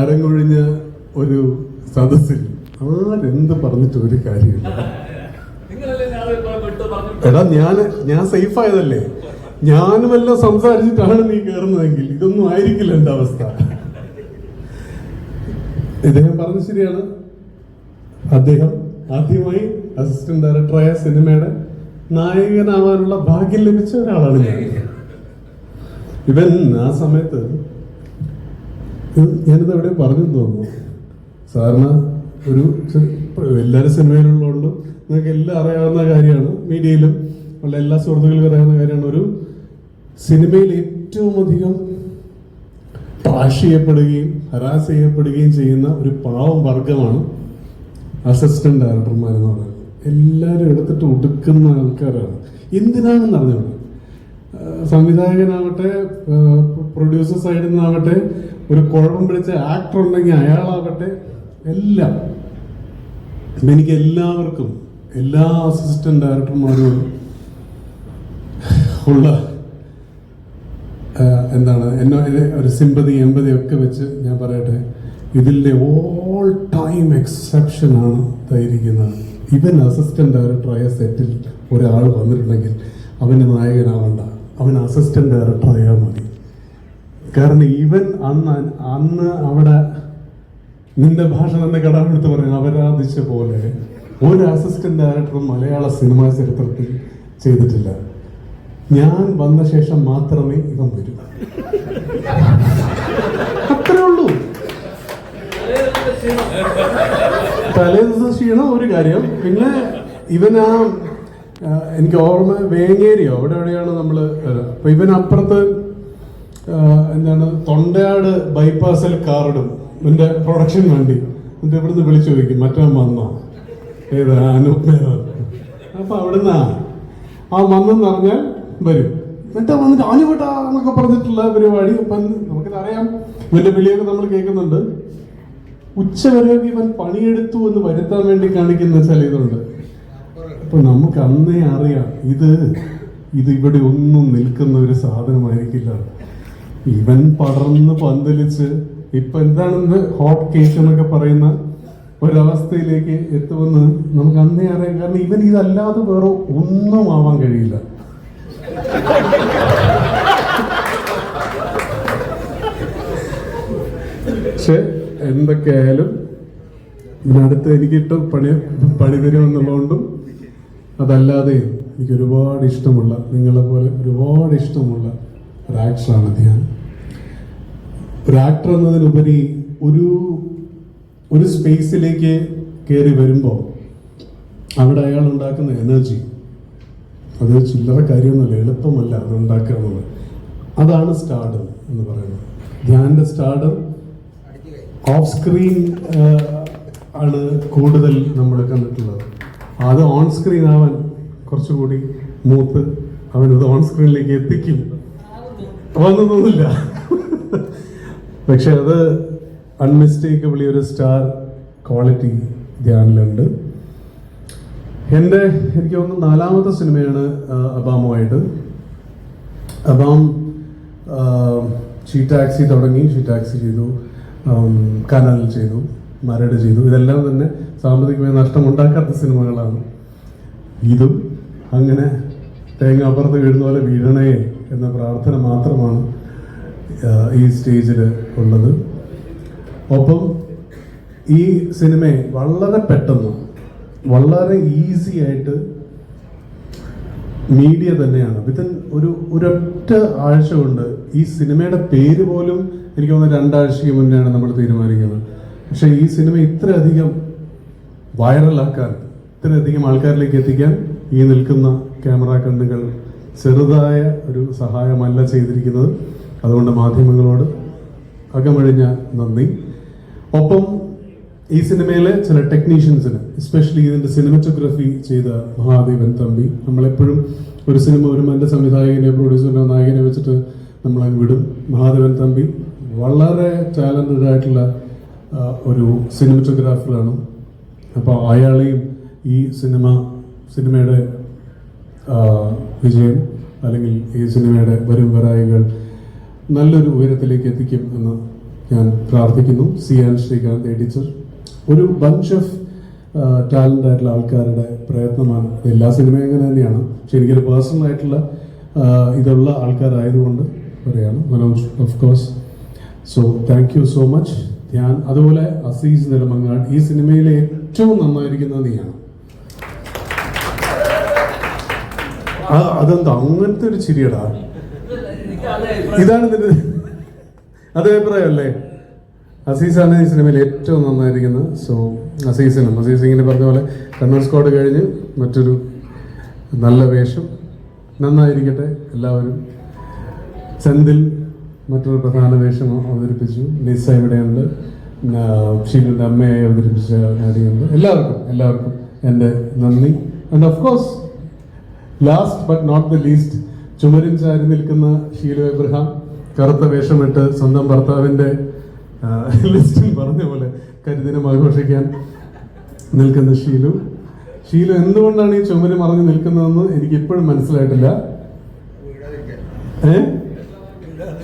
അരങ്ങൊഴിഞ്ഞ ഒരു സദസ്സിൽ ആരെന്ത് പറഞ്ഞിട്ട് ഒരു കാര്യമില്ല. എടാ ഞാൻ ഞാൻ സേഫ് ആയതല്ലേ? ഞാനുമെല്ലാം സംസാരിച്ചിട്ടാണ് നീ കയറുന്നതെങ്കിൽ ഇതൊന്നും ആയിരിക്കില്ല എന്റെ അവസ്ഥ. ഇദ്ദേഹം പറഞ്ഞ ശരിയാണ്. അദ്ദേഹം ആദ്യമായി അസിസ്റ്റന്റ് ഡയറക്ടറായ സിനിമയുടെ നായകനാവാനുള്ള ഭാഗ്യം ലഭിച്ച ഒരാളാണ് ഞാൻ. ഇവൻ ആ സമയത്ത് ഞാനിത് അവിടെ പറഞ്ഞു തോന്നുന്നു? സാറിന് ഒരു എല്ലാവരും സിനിമയിലുള്ളതുകൊണ്ട് നിങ്ങൾക്ക് എല്ലാം അറിയാവുന്ന കാര്യമാണ്. മീഡിയയിലും ഉള്ള എല്ലാ സുഹൃത്തുക്കൾക്കും അറിയാവുന്ന കാര്യമാണ്. ഒരു സിനിമയിൽ ഏറ്റവും അധികം ട്രാഷ് ചെയ്യപ്പെടുകയും ഹരാസ് ചെയ്യപ്പെടുകയും ചെയ്യുന്ന ഒരു പാവം വർഗമാണ് അസിസ്റ്റന്റ് ഡയറക്ടർമാർ എന്ന് പറയുന്നത്. എല്ലാവരും എടുത്തിട്ട് ഒടുക്കുന്ന ആൾക്കാരാണ്. എന്തിനാണെന്ന് അറിഞ്ഞോളൂ സംവിധായകനാവട്ടെ പ്രൊഡ്യൂസർ സൈഡിൽ നിന്നാവട്ടെ ഒരു കുഴപ്പം പിടിച്ച ആക്ടർ ഉണ്ടെങ്കിൽ അയാളാവട്ടെ എല്ലാം. എനിക്ക് എല്ലാവർക്കും എല്ലാ അസിസ്റ്റന്റ് ഡയറക്ടർമാരോടും ഉള്ള എന്താണ് എന്നോ ഒരു സിമ്പതി എമ്പതി ഒക്കെ വെച്ച് ഞാൻ പറയട്ടെ ഇതിന്റെ ഓൾ ടൈം എക്സെപ്ഷൻ ആണ് ഇതായിരിക്കുന്നത് ഇവൻ അസിസ്റ്റന്റ് ഡയറക്ടറായ സെറ്റിൽ ഒരാൾ വന്നിട്ടുണ്ടെങ്കിൽ അവന് നായകനാവണ്ട. അവൻ അസിസ്റ്റന്റ് ഡയറക്ടർ ആയാൽ മതി. കാരണം ഇവൻ അന്ന് അന്ന് അവിടെ നിന്റെ ഭാഷ തന്നെ കടാമെടുത്ത് പറയുന്നത് അപരാധിച്ച പോലെ ഒരു അസിസ്റ്റന്റ് ഡയറക്ടറും മലയാള സിനിമാ ചരിത്രത്തിൽ ചെയ്തിട്ടില്ല. ഞാൻ വന്ന ശേഷം മാത്രമേ ഇവൻ വരൂ. അത്രേ ഉള്ളൂ. തലേ ദിവസം ക്ഷീണം ഒരു കാര്യം. പിന്നെ ആ, എനിക്ക് ഓർമ്മ വേങ്ങേരിയോ? അവിടെ എവിടെയാണ് നമ്മൾ അപ്പൊ ഇവൻ അപ്പുറത്ത് എന്താണ് തൊണ്ടയാട് ബൈപ്പാസിൽ കാറിടും. ഇവന്റെ പ്രൊഡക്ഷൻ വണ്ടി. എന്നിട്ട് ഇവിടുന്ന് വിളിച്ചു ചോദിക്കും മറ്റവൻ വന്ന? ഏത് അനൂപ് അവിടുന്ന്. ആ വന്നെന്ന് പറഞ്ഞാൽ വരും. എന്നിട്ട് വന്നിട്ട് അനുവട്ടാ എന്നൊക്കെ പറഞ്ഞിട്ടുള്ള പരിപാടി. അപ്പം നമുക്കറിയാം ഇവന്റെ വിളിയൊക്കെ നമ്മൾ കേൾക്കുന്നുണ്ട്. ഉച്ചവരെയൊക്കെ ഇവൻ പണിയെടുത്തു എന്ന് വരുത്താൻ വേണ്ടി കാണിക്കുന്ന ചില ഇതുണ്ട്. അപ്പൊ നമുക്ക് അന്നേ അറിയാം ഇത് ഇത് ഇവിടെ ഒന്നും നിൽക്കുന്ന ഒരു സാധനമായിരിക്കില്ല. ഇവൻ പടർന്ന് പന്തലിച്ച് ഇപ്പൊ എന്താണെന്ന് ഹോട്ട് കേസ് എന്നൊക്കെ പറയുന്ന ഒരവസ്ഥയിലേക്ക് എത്തുമെന്ന് നമുക്ക് അന്നേ അറിയാം. കാരണം ഇവൻ ഇതല്ലാതെ വേറെ ഒന്നും ആവാൻ കഴിയില്ല. പക്ഷെ എന്തൊക്കെയായാലും ഇതിനടുത്ത് എനിക്കിട്ട് പണി പണി തരുമെന്നുള്ളതുകൊണ്ടും അതല്ലാതെ എനിക്ക് ഒരുപാട് ഇഷ്ടമുള്ള നിങ്ങളെ പോലെ ഒരുപാട് ഇഷ്ടമുള്ള ഒരു ആക്ടറാണ് ധ്യാൻ. ഒരു ആക്ടർ എന്നതിനുപരി ഒരു ഒരു സ്പേസിലേക്ക് കയറി വരുമ്പോൾ അവിടെ അയാൾ ഉണ്ടാക്കുന്ന എനർജി അത് ചില്ലറ കാര്യമൊന്നുമല്ല എളുപ്പമല്ല അത് ഉണ്ടാക്കുക എന്നുള്ളത് അതാണ് സ്റ്റാർഡം എന്ന് പറയുന്നത്. ധ്യാനിന്റെ സ്റ്റാർഡം ഓഫ് സ്ക്രീൻ ആണ് കൂടുതൽ നമ്മൾ കണ്ടിട്ടുള്ളത്. അത് ഓൺ സ്ക്രീൻ അവൻ കുറച്ചുകൂടി മൂത്ത് അവൻ അത് ഓൺ സ്ക്രീനിലേക്ക് എത്തിക്കും. വന്നതൊന്നുമില്ല. പക്ഷെ അത് അൺമിസ്റ്റേക്കബിളി ഒരു സ്റ്റാർ ക്വാളിറ്റി ധ്യാനിലുണ്ട് എന്റെ എനിക്ക് തോന്നുന്നു നാലാമത്തെ സിനിമയാണ് അബാമുമായിട്ട്. അബാം ഷീ ടാക്സി തുടങ്ങി. ഷീ ടാക്സി ചെയ്തു കനൽ ചെയ്തു. മരട് ചെയ്തു. ഇതെല്ലാം തന്നെ സാമ്പത്തികമായി നഷ്ടമുണ്ടാക്കാത്ത സിനിമകളാണ്. ഇതും അങ്ങനെ തേങ്ങ അപ്പുറത്ത് വീഴുന്ന പോലെ വീഴണേ എന്ന പ്രാർത്ഥന മാത്രമാണ് ഈ സ്റ്റേജിൽ ഉള്ളത്. ഒപ്പം ഈ സിനിമയെ വളരെ പെട്ടെന്ന് വളരെ ഈസി ആയിട്ട് മീഡിയ തന്നെയാണ്. വിത്തിൻ ഒരു ഒരൊറ്റ ആഴ്ച കൊണ്ട് ഈ സിനിമയുടെ പേര് പോലും എനിക്ക് തോന്നുന്നു രണ്ടാഴ്ചയ്ക്ക് മുന്നെയാണ് നമ്മൾ തീരുമാനിക്കുന്നത്. പക്ഷെ ഈ സിനിമ ഇത്രയധികം വൈറലാക്കാൻ ഇത്രയധികം ആൾക്കാരിലേക്ക് എത്തിക്കാൻ ഈ നിൽക്കുന്ന ക്യാമറ കണ്ണുകൾ ചെറുതായ ഒരു സഹായമല്ല ചെയ്തിരിക്കുന്നത്. അതുകൊണ്ട് മാധ്യമങ്ങളോട് അകമഴിഞ്ഞ നന്ദി. ഒപ്പം ഈ സിനിമയിലെ ചില ടെക്നീഷ്യൻസിന് എസ്പെഷ്യലി ഇതിന്റെ സിനിമറ്റോഗ്രഫി ചെയ്ത മഹാദേവൻ തമ്പി നമ്മളെപ്പോഴും ഒരു സിനിമ ഒരു നല്ല സംവിധായകനെ പ്രൊഡ്യൂസറിനെ നായകനെ വെച്ചിട്ട് നമ്മളങ്ങ് വിടും. മഹാദേവൻ തമ്പി വളരെ ടാലന്റഡ് ആയിട്ടുള്ള ഒരു സിനിമറ്റോഗ്രാഫറാണ്. അപ്പോൾ അയാളെയും ഈ സിനിമ സിനിമയുടെ വിജയം അല്ലെങ്കിൽ ഈ സിനിമയുടെ വരും വരായികൾ നല്ലൊരു ഉയരത്തിലേക്ക് എത്തിക്കും എന്ന് ഞാൻ പ്രാർത്ഥിക്കുന്നു. സി ആൻ ശ്രീകാന്ത് എഡിറ്റർ. ഒരു ബഞ്ച് ഓഫ് ടാലന്റ് ആയിട്ടുള്ള ആൾക്കാരുടെ പ്രയത്നമാണ്. എല്ലാ സിനിമയും അങ്ങനെ തന്നെയാണ്. പക്ഷെ എനിക്കൊരു പേഴ്സണൽ ആയിട്ടുള്ള ഇതുള്ള ആൾക്കാരായതുകൊണ്ട് പറയാണ് Manoj of course so thank you so much ഞാൻ അതുപോലെ അസീസ് നെടുമങ്ങാട് ഈ സിനിമയിലെ ഏറ്റവും നന്നായിരിക്കുന്നത് നീയാണ്. അതെന്താ? അങ്ങനത്തെ ഒരു ചിരിയടാ. ഇതാണ് നിന്റെ അതേ അസീസാണ് ഈ സിനിമയിൽ ഏറ്റവും നന്നായിരിക്കുന്നത്. സോ അസീസിനും അസീസ് ഇങ്ങനെ പറഞ്ഞ പോലെ കണ്ണൂർ സ്ക്വാഡ് കഴിഞ്ഞ് മറ്റൊരു നല്ല വേഷം. നന്നായിരിക്കട്ടെ എല്ലാവരും. സെന്തിൽ മറ്റൊരു പ്രധാന വേഷം അവതരിപ്പിച്ചു. ലിസ ഇവിടെയുണ്ട്. ഷീലിന്റെ അമ്മയെ അവതരിപ്പിച്ച നടിയുണ്ട്. എല്ലാവർക്കും എല്ലാവർക്കും എന്റെ നന്ദി. And of course last but not the least ചുമരിൻ ചാരി നിൽക്കുന്ന ഷീലു എബ്രഹാം. കറുത്ത വേഷമിട്ട് സ്വന്തം ഭർത്താവിന്റെ ലിസ്റ്റിൽ പറഞ്ഞ പോലെ കരിദിനം ആഘോഷിക്കാൻ നിൽക്കുന്ന ഷീലു. ഷീലു എന്തുകൊണ്ടാണ് ഈ ചുമര് മറഞ്ഞു നിൽക്കുന്നതെന്ന് എനിക്ക് ഇപ്പോഴും മനസ്സിലായിട്ടില്ല